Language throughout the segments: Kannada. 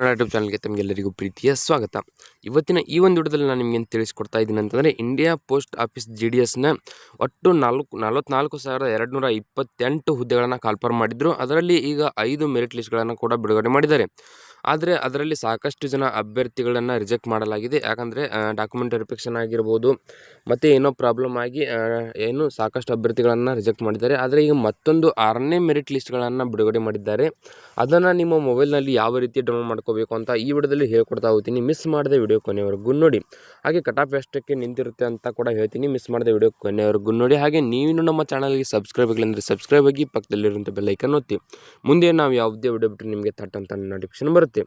ಯೂಟ್ಯೂಬ್ ಚಾನಲ್ಗೆ ತಮಗೆಲ್ಲರಿಗೂ ಪ್ರೀತಿಯ ಸ್ವಾಗತ. ಇವತ್ತಿನ ಈ ಒಂದು ವಿಡಿಯೋದಲ್ಲಿ ನಾನು ನಿಮಗೆ ತಿಳಿಸ್ಕೊಡ್ತಾ ಇದ್ದೀನಿ ಅಂತಂದರೆ, India post office G D ಎಸ್ನ ಒಟ್ಟು ನಾಲ್ಕು, ನಲವತ್ನಾಲ್ಕು ಸಾವಿರದ ಎರಡು ನೂರ ಇಪ್ಪತ್ತೆಂಟು ಹುದ್ದೆಗಳನ್ನು ಕಾಲ್ಪರ್ ಮಾಡಿದ್ರು. ಅದರಲ್ಲಿ ಈಗ ಐದು ಮೆರಿಟ್ ಲಿಸ್ಟ್ಗಳನ್ನು ಕೂಡ ಬಿಡುಗಡೆ ಮಾಡಿದ್ದಾರೆ. ಆದರೆ ಅದರಲ್ಲಿ ಸಾಕಷ್ಟು ಜನ ಅಭ್ಯರ್ಥಿಗಳನ್ನು ರಿಜೆಕ್ಟ್ ಮಾಡಲಾಗಿದೆ. ಯಾಕಂದರೆ ಡಾಕ್ಯುಮೆಂಟ್ ವೆರಿಫಿಕೇಷನ್ ಆಗಿರ್ಬೋದು, ಮತ್ತು ಏನೋ ಪ್ರಾಬ್ಲಮ್ ಆಗಿ ಏನು ಸಾಕಷ್ಟು ಅಭ್ಯರ್ಥಿಗಳನ್ನು ರಿಜೆಕ್ಟ್ ಮಾಡಿದ್ದಾರೆ. ಆದರೆ ಈಗ ಮತ್ತೊಂದು ಆರನೇ ಮೆರಿಟ್ ಲಿಸ್ಟ್ಗಳನ್ನು ಬಿಡುಗಡೆ ಮಾಡಿದ್ದಾರೆ. ಅದನ್ನು ನಿಮ್ಮ ಮೊಬೈಲ್ನಲ್ಲಿ ಯಾವ ರೀತಿ ಡೌನ್ಲೋಡ್ ಮಾಡ್ಕೋಬೇಕು ಅಂತ ಈ ವಿಡಿಯೋದಲ್ಲಿ ಹೇಳ್ಕೊಡ್ತಾ ಹೋಗ್ತೀನಿ. ಮಿಸ್ ಮಾಡದೆ ವಿಡಿಯೋ ಕೊನೆವರೆಗೂ ನೋಡಿ. ಹಾಗೆ ಕಟಾಫ್ ಎಷ್ಟಕ್ಕೆ ನಿಂತಿರುತ್ತೆ ಅಂತ ಕೂಡ ಹೇಳ್ತೀನಿ. ಮಿಸ್ ಮಾಡದೆ ವಿಡಿಯೋ ಕೊನೆವರೆಗೂ ನೋಡಿ. ಹಾಗೆ ನೀವು ನಮ್ಮ ಚಾನಲ್ಗೆ ಸಬ್ಸ್ಕ್ರೈಬ್ ಆಗಿಲ್ಲ ಅಂದರೆ ಸಬ್ಸ್ಕ್ರೈಬ್ ಆಗಿ ಪಕ್ಕದಲ್ಲಿರುವಂಥ ಬೆಲ್ಲೈಕನ್ ಒತ್ತಿ. ಮುಂದೆ ನಾವು ಯಾವುದೇ ವಿಡಿಯೋ ಬಿಟ್ಟರೆ ನಿಮಗೆ ತಟ್ ಅಂತ ನೋಟಿಫಿಕೇಶನ್ ಬರುತ್ತೆ.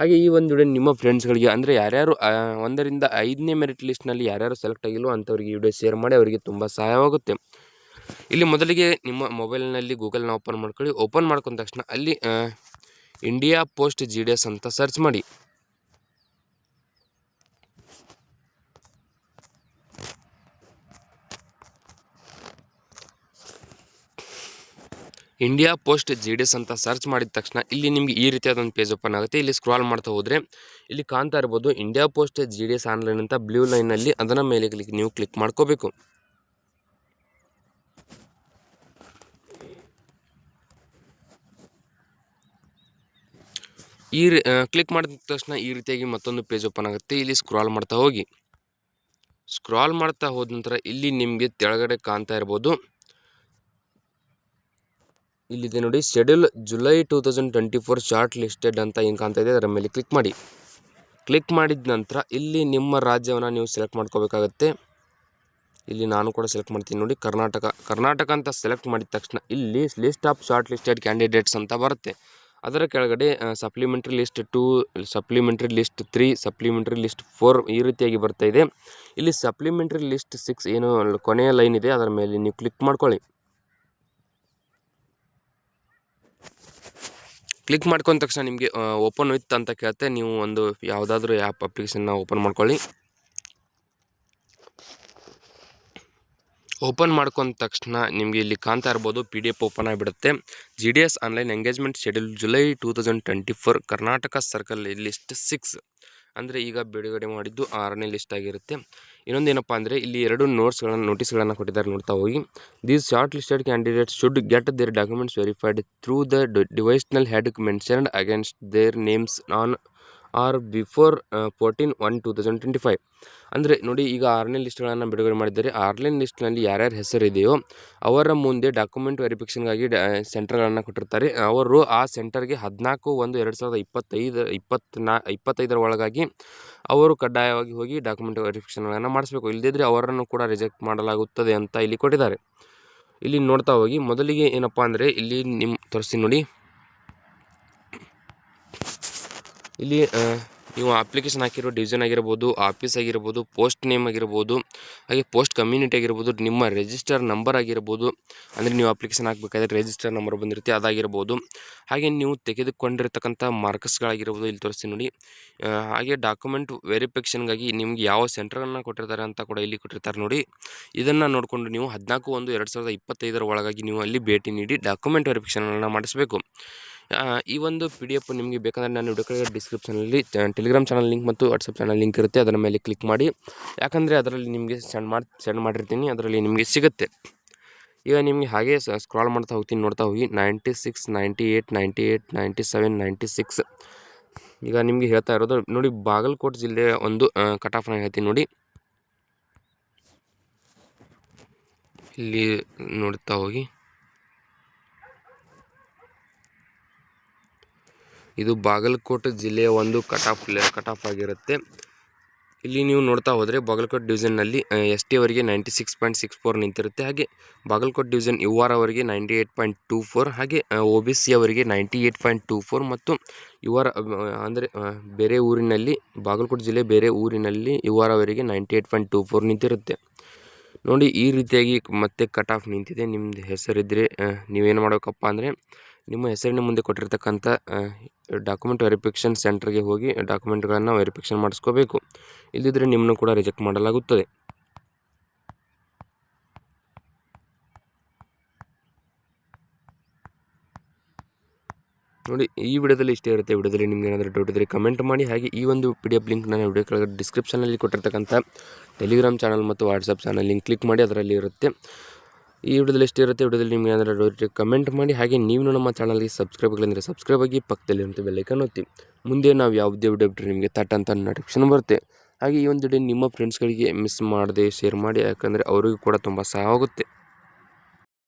ಹಾಗೆ ಈ ಒಂದು ವಿಡಿಯೋ ನಿಮ್ಮ ಫ್ರೆಂಡ್ಸ್ಗಳಿಗೆ ಅಂದರೆ ಯಾರ್ಯಾರು ಒಂದರಿಂದ ಐದನೇ ಮೆರಿಟ್ ಲಿಸ್ಟ್ನಲ್ಲಿ ಯಾರ್ಯಾರು ಸೆಲೆಕ್ಟ್ ಆಗಿಲ್ಲೋ ಅಂಥವ್ರಿಗೆ ಈ ವಿಡಿಯೋ ಶೇರ್ ಮಾಡಿ ಅವರಿಗೆ ತುಂಬ ಸಹಾಯವಾಗುತ್ತೆ. ಇಲ್ಲಿ ಮೊದಲಿಗೆ ನಿಮ್ಮ ಮೊಬೈಲ್ನಲ್ಲಿ ಗೂಗಲ್ನ ಓಪನ್ ಮಾಡ್ಕೊಳ್ಳಿ. ಓಪನ್ ಮಾಡ್ಕೊಂಡ ತಕ್ಷಣ ಅಲ್ಲಿ India post G D S ಅಂತ ಸರ್ಚ್ ಮಾಡಿ. India post G D S ಅಂತ ಸರ್ಚ್ ಮಾಡಿದ ತಕ್ಷಣ ಇಲ್ಲಿ ನಿಮಗೆ ಈ ರೀತಿಯಾದ ಒಂದು ಪೇಜ್ ಓಪನ್ ಆಗುತ್ತೆ. ಇಲ್ಲಿ ಸ್ಕ್ರಾಲ್ ಮಾಡ್ತಾ ಹೋದರೆ ಇಲ್ಲಿ ಕಾಣ್ತಾ ಇರ್ಬೋದು India post G D S online ಅಂತ ಬ್ಲೂ ಲೈನಲ್ಲಿ ಅದರ ಮೇಲೆ ಕ್ಲಿಕ್ ನೀವು ಕ್ಲಿಕ್ ಮಾಡ್ಕೋಬೇಕು. ಈ ಕ್ಲಿಕ್ ಮಾಡಿದ ತಕ್ಷಣ ಈ ರೀತಿಯಾಗಿ ಮತ್ತೊಂದು ಪೇಜ್ ಓಪನ್ ಆಗುತ್ತೆ. ಇಲ್ಲಿ ಸ್ಕ್ರಾಲ್ ಮಾಡ್ತಾ ಹೋಗಿ. ಸ್ಕ್ರಾಲ್ ಮಾಡ್ತಾ ಹೋದ ನಂತರ ಇಲ್ಲಿ ನಿಮಗೆ ತೆಳಗಡೆ ಕಾಣ್ತಾ ಇರ್ಬೋದು. ಇಲ್ಲಿದೆ ನೋಡಿ schedule July two thousand twenty four short listed ಅಂತ ಹಿಂಗೆ ಕಾಣ್ತಾ ಇದೆ, ಅದರ ಮೇಲೆ ಕ್ಲಿಕ್ ಮಾಡಿ. ಕ್ಲಿಕ್ ಮಾಡಿದ ನಂತರ ಇಲ್ಲಿ ನಿಮ್ಮ ರಾಜ್ಯವನ್ನು ನೀವು ಸೆಲೆಕ್ಟ್ ಮಾಡ್ಕೋಬೇಕಾಗತ್ತೆ. ಇಲ್ಲಿ ನಾನು ಕೂಡ ಸೆಲೆಕ್ಟ್ ಮಾಡ್ತೀನಿ ನೋಡಿ, ಕರ್ನಾಟಕ. ಕರ್ನಾಟಕ ಅಂತ ಸೆಲೆಕ್ಟ್ ಮಾಡಿದ ತಕ್ಷಣ ಇಲ್ಲಿ list of short listed candidates ಅಂತ ಬರುತ್ತೆ. ಅದರ ಕೆಳಗಡೆ supplementary list two supplementary list three supplementary list four ಈ ರೀತಿಯಾಗಿ ಬರ್ತಾ ಇದೆ. ಇಲ್ಲಿ ಸಪ್ಲಿಮೆಂಟ್ರಿ ಲಿಸ್ಟ್ ಸಿಕ್ಸ್ ಏನು ಕೊನೆಯ ಲೈನ್ ಇದೆ, ಅದರ ಮೇಲೆ ನೀವು ಕ್ಲಿಕ್ ಮಾಡ್ಕೊಳ್ಳಿ. ಕ್ಲಿಕ್ ಮಾಡ್ಕೊಂಡ ತಕ್ಷಣ ನಿಮಗೆ ಓಪನ್ ವಿತ್ ಅಂತ ಕೇಳುತ್ತೆ. ನೀವು ಒಂದು ಯಾವುದಾದ್ರೂ ಆ್ಯಪ್ ಅಪ್ಲಿಕೇಶನ್ನ ಓಪನ್ ಮಾಡ್ಕೊಳ್ಳಿ. ಓಪನ್ ಮಾಡ್ಕೊಂಡ ತಕ್ಷಣ ನಿಮಗೆ ಇಲ್ಲಿ ಕಾಣ್ತಾ ಇರ್ಬೋದು ಪಿ ಡಿ ಎಫ್ ಓಪನ್ ಆಗಿಬಿಡುತ್ತೆ. G D S online engagement schedule July two thousand twenty four Karnataka circle list six ಅಂದರೆ ಈಗ ಬಿಡುಗಡೆ ಮಾಡಿದ್ದು ಆರನೇ ಲಿಸ್ಟ್ ಆಗಿರುತ್ತೆ. ಇನ್ನೊಂದು ಏನಪ್ಪ ಅಂದರೆ ಇಲ್ಲಿ ಎರಡು ನೋಟ್ಸ್ಗಳನ್ನು ನೋಟಿಸ್ಗಳನ್ನು ಕೊಟ್ಟಿದ್ದಾರೆ ನೋಡ್ತಾ ಹೋಗಿ. These short listed candidates should get their documents verified through the divisional head mentioned against their names on or before fourteen, one, two thousand twenty five. ಅಂದರೆ ನೋಡಿ, ಈಗ ಆರನೇ ಲಿಸ್ಟ್ಗಳನ್ನು ಬಿಡುಗಡೆ ಮಾಡಿದ್ದಾರೆ. ಆರ್ಲೈನ್ ಲಿಸ್ಟ್ನಲ್ಲಿ ಯಾರ್ಯಾರ ಹೆಸರಿದೆಯೋ ಅವರ ಮುಂದೆ ಡಾಕ್ಯುಮೆಂಟ್ ವೆರಿಫಿಕೇಷನ್ಗಾಗಿ ಡ ಸೆಂಟರ್ಗಳನ್ನು ಕೊಟ್ಟಿರ್ತಾರೆ. ಅವರು ಆ ಸೆಂಟರ್ಗೆ ಹದಿನಾಲ್ಕು ಒಂದು ಎರಡು ಸಾವಿರದ ಇಪ್ಪತ್ತೈದು ಇಪ್ಪತ್ತ್ನಾ ಇಪ್ಪತ್ತೈದರ ಒಳಗಾಗಿ ಅವರು ಕಡ್ಡಾಯವಾಗಿ ಹೋಗಿ ಡಾಕ್ಯುಮೆಂಟ್ ವೆರಿಫಿಕೇಷನ್ಗಳನ್ನು ಮಾಡಿಸಬೇಕು. ಇಲ್ಲದಿದ್ದರೆ ಅವರನ್ನು ಕೂಡ ರಿಜೆಕ್ಟ್ ಮಾಡಲಾಗುತ್ತದೆ ಅಂತ ಇಲ್ಲಿ ಕೊಟ್ಟಿದ್ದಾರೆ. ಇಲ್ಲಿ ನೋಡ್ತಾ ಹೋಗಿ, ಮೊದಲಿಗೆ ಏನಪ್ಪ ಅಂದರೆ ಇಲ್ಲಿ ನಿಮ್ಮ ತೋರಿಸ್ತೀನಿ ನೋಡಿ. ಇಲ್ಲಿ ನೀವು ಅಪ್ಲಿಕೇಶನ್ ಹಾಕಿರೋ ಡಿವಿಷನ್ ಆಗಿರ್ಬೋದು ಆಫೀಸ್ ಆಗಿರ್ಬೋದು ಪೋಸ್ಟ್ ನೇಮ್ ಆಗಿರ್ಬೋದು, ಹಾಗೆ ಪೋಸ್ಟ್ ಕಮ್ಯುನಿಟಿ ಆಗಿರ್ಬೋದು, ನಿಮ್ಮ ರಿಜಿಸ್ಟರ್ ನಂಬರ್ ಆಗಿರ್ಬೋದು, ಅಂದರೆ ನೀವು ಅಪ್ಲಿಕೇಶನ್ ಹಾಕಬೇಕಾದ್ರೆ ರಿಜಿಸ್ಟರ್ ನಂಬರ್ ಬಂದಿರುತ್ತೆ, ಅದಾಗಿರ್ಬೋದು. ಹಾಗೆ ನೀವು ತೆಗೆದುಕೊಂಡಿರ್ತಕ್ಕಂಥ ಮಾರ್ಕ್ಸ್ಗಳಾಗಿರ್ಬೋದು ಇಲ್ಲಿ ತೋರಿಸ್ತೀನಿ ನೋಡಿ. ಹಾಗೆ ಡಾಕ್ಯುಮೆಂಟ್ ವೆರಿಫಿಕೇಷನ್ಗಾಗಿ ನಿಮ್ಗೆ ಯಾವ ಸೆಂಟ್ರನ್ನು ಕೊಟ್ಟಿರ್ತಾರೆ ಅಂತ ಕೂಡ ಇಲ್ಲಿ ಕೊಟ್ಟಿರ್ತಾರೆ ನೋಡಿ. ಇದನ್ನು ನೋಡಿಕೊಂಡು ನೀವು ಹದಿನಾಲ್ಕು ಒಂದು ಎರಡು ಸಾವಿರದ ಇಪ್ಪತ್ತೈದರ ಒಳಗಾಗಿ ನೀವು ಅಲ್ಲಿ ಭೇಟಿ ನೀಡಿ ಡಾಕ್ಯುಮೆಂಟ್ ವೆರಿಫಿಕೇಷನನ್ನು ಮಾಡಿಸಬೇಕು. ಈ ಒಂದು ಪಿ ಡಿ ಎಫ್ ನಿಮಗೆ ಬೇಕಂದರೆ ನಾನು ವಿಡಿಯೋ ಡಿಸ್ಕ್ರಿಪ್ಷನಲ್ಲಿ ಟೆಲಿಗ್ರಾಮ್ ಚಾನಲ್ ಲಿಂಕ್ ಮತ್ತು ವಾಟ್ಸಪ್ ಚಾನಲ್ ಲಿಂಕ್ ಇರುತ್ತೆ. ಅದರ ಮೇಲೆ ಕ್ಲಿಕ್ ಮಾಡಿ. ಯಾಕಂದರೆ ಅದರಲ್ಲಿ ನಿಮಗೆ ಸೆಂಡ್ ಮಾಡಿ ಸೆಂಡ್ ಮಾಡಿರ್ತೀನಿ. ಅದರಲ್ಲಿ ನಿಮಗೆ ಸಿಗುತ್ತೆ. ಈಗ ನಿಮಗೆ ಹಾಗೆ ಸ್ಕ್ರಾಲ್ ಮಾಡ್ತಾ ಹೋಗ್ತೀನಿ, ನೋಡ್ತಾ ಹೋಗಿ. Ninety six ninety eight ninety eight ninety seven ninety six ಈಗ ನಿಮಗೆ ಹೇಳ್ತಾ ಇರೋದು, ನೋಡಿ ಬಾಗಲಕೋಟೆ ಜಿಲ್ಲೆಯ ಒಂದು ಕಟ್ ಆಫ್ನ ಹೇಳ್ತೀನಿ ನೋಡಿ. ಇಲ್ಲಿ ನೋಡ್ತಾ ಹೋಗಿ. ಇದು ಬಾಗಲಕೋಟೆ ಜಿಲ್ಲೆಯ ಒಂದು ಕಟ್ ಆಫ್ ಕಟ್ ಆಫ್ ಆಗಿರುತ್ತೆ. ಇಲ್ಲಿ ನೀವು ನೋಡ್ತಾ ಹೋದರೆ ಬಾಗಲಕೋಟೆ ಡಿವಿಷನ್ನಲ್ಲಿ ಎಸ್ ಟಿ ಅವರಿಗೆ ninety six point six four ನಿಂತಿರುತ್ತೆ. ಹಾಗೆ ಬಾಗಲಕೋಟೆ ಡಿವಿಷನ್ ಯು ಆರ್ ಅವರಿಗೆ ninety eight point two four ಹಾಗೆ ಒ ಬಿ ಸಿ ಅವರಿಗೆ ninety eight point two four ಮತ್ತು ಯು ಆರ್ ಅಂದರೆ ಬೇರೆ ಊರಿನಲ್ಲಿ, ಬಾಗಲಕೋಟೆ ಜಿಲ್ಲೆ ಬೇರೆ ಊರಿನಲ್ಲಿ ಯು ಆರ್ ಅವರಿಗೆ ninety eight point two four ನಿಂತಿರುತ್ತೆ. ನೋಡಿ, ಈ ರೀತಿಯಾಗಿ ಮತ್ತೆ ಕಟ್ ಆಫ್ ನಿಂತಿದೆ. ನಿಮ್ಮದು ಹೆಸರಿದ್ದರೆ ನೀವೇನು ಮಾಡಬೇಕಪ್ಪ ಅಂದರೆ, ನಿಮ್ಮ ಹೆಸರಿನ ಮುಂದೆ ಕೊಟ್ಟಿರ್ತಕ್ಕಂಥ ಡಾಕ್ಯುಮೆಂಟ್ ವೆರಿಫಿಕೇಷನ್ ಸೆಂಟರ್ಗೆ ಹೋಗಿ ಡಾಕ್ಯುಮೆಂಟ್ಗಳನ್ನು ವೆರಿಫಿಕೇಷನ್ ಮಾಡಿಸ್ಕೋಬೇಕು. ಇಲ್ಲದಿದ್ದರೆ ನಿಮ್ಮನ್ನು ಕೂಡ ರಿಜೆಕ್ಟ್ ಮಾಡಲಾಗುತ್ತದೆ. ನೋಡಿ, ಈ ವಿಡಿಯೋದಲ್ಲಿ ಇಷ್ಟೇ ಇರುತ್ತೆ. ವಿಡಿಯೋದಲ್ಲಿ ನಿಮ್ಗೆ ಏನಾದರೂ ಡೌಟ್ ಇದ್ದರೆ ಕಮೆಂಟ್ ಮಾಡಿ. ಹಾಗೆ ಈ ಒಂದು ಪಿ ಡಿ ಎಫ್ ಲಿಂಕ್ ನಾನು ವಿಡಿಯೋ ಕೆಳಗಡೆ ಡಿಸ್ಕ್ರಿಪ್ಷನಲ್ಲಿ ಕೊಟ್ಟಿರ್ತಕ್ಕಂಥ ಟೆಲಿಗ್ರಾಮ್ ಚಾನಲ್ ಮತ್ತು ವಾಟ್ಸಪ್ ಚಾನಲ್ ಲಿಂಕ್ ಕ್ಲಿಕ್ ಮಾಡಿ ಅದರಲ್ಲಿ ಇರುತ್ತೆ. ಈ ವಿಡಿಯೋದಲ್ಲಿ ಎಷ್ಟು ಇರುತ್ತೆ ವಿಡಿಯೋದಲ್ಲಿ ನಿಮಗೆ ಡೌಟ್ ಕಮೆಂಟ್ ಮಾಡಿ. ಹಾಗೆ ನೀವು ನಮ್ಮ ಚಾನಲ್ಗೆ ಸಬ್ಸ್ಕ್ರೈಬ್ ಆಗಿಲ್ಲ ಸಬ್ಸ್ಕ್ರೈಬ್ ಆಗಿ ಪಕ್ಕದಲ್ಲಿ ಅಂತ ಬೆಲ್ಲೈಕನ್ ಒತ್ತಿ. ಮುಂದೆ ನಾವು ಯಾವುದೇ ವಿಡಿಯೋ ಬಿಟ್ಟರೆ ನಿಮಗೆ ತಟ್ ಅಂತ ನೋಟಿಫಿಕೇಶನ್ ಬರುತ್ತೆ. ಹಾಗೆ ಈ ಒಂದು ವಿಡಿಯೋ ನಿಮ್ಮ ಫ್ರೆಂಡ್ಸ್ಗಳಿಗೆ ಮಿಸ್ ಮಾಡದೆ ಶೇರ್ ಮಾಡಿ, ಯಾಕಂದರೆ ಅವರಿಗೂ ಕೂಡ ತುಂಬ ಸಹಾಯ ಆಗುತ್ತೆ.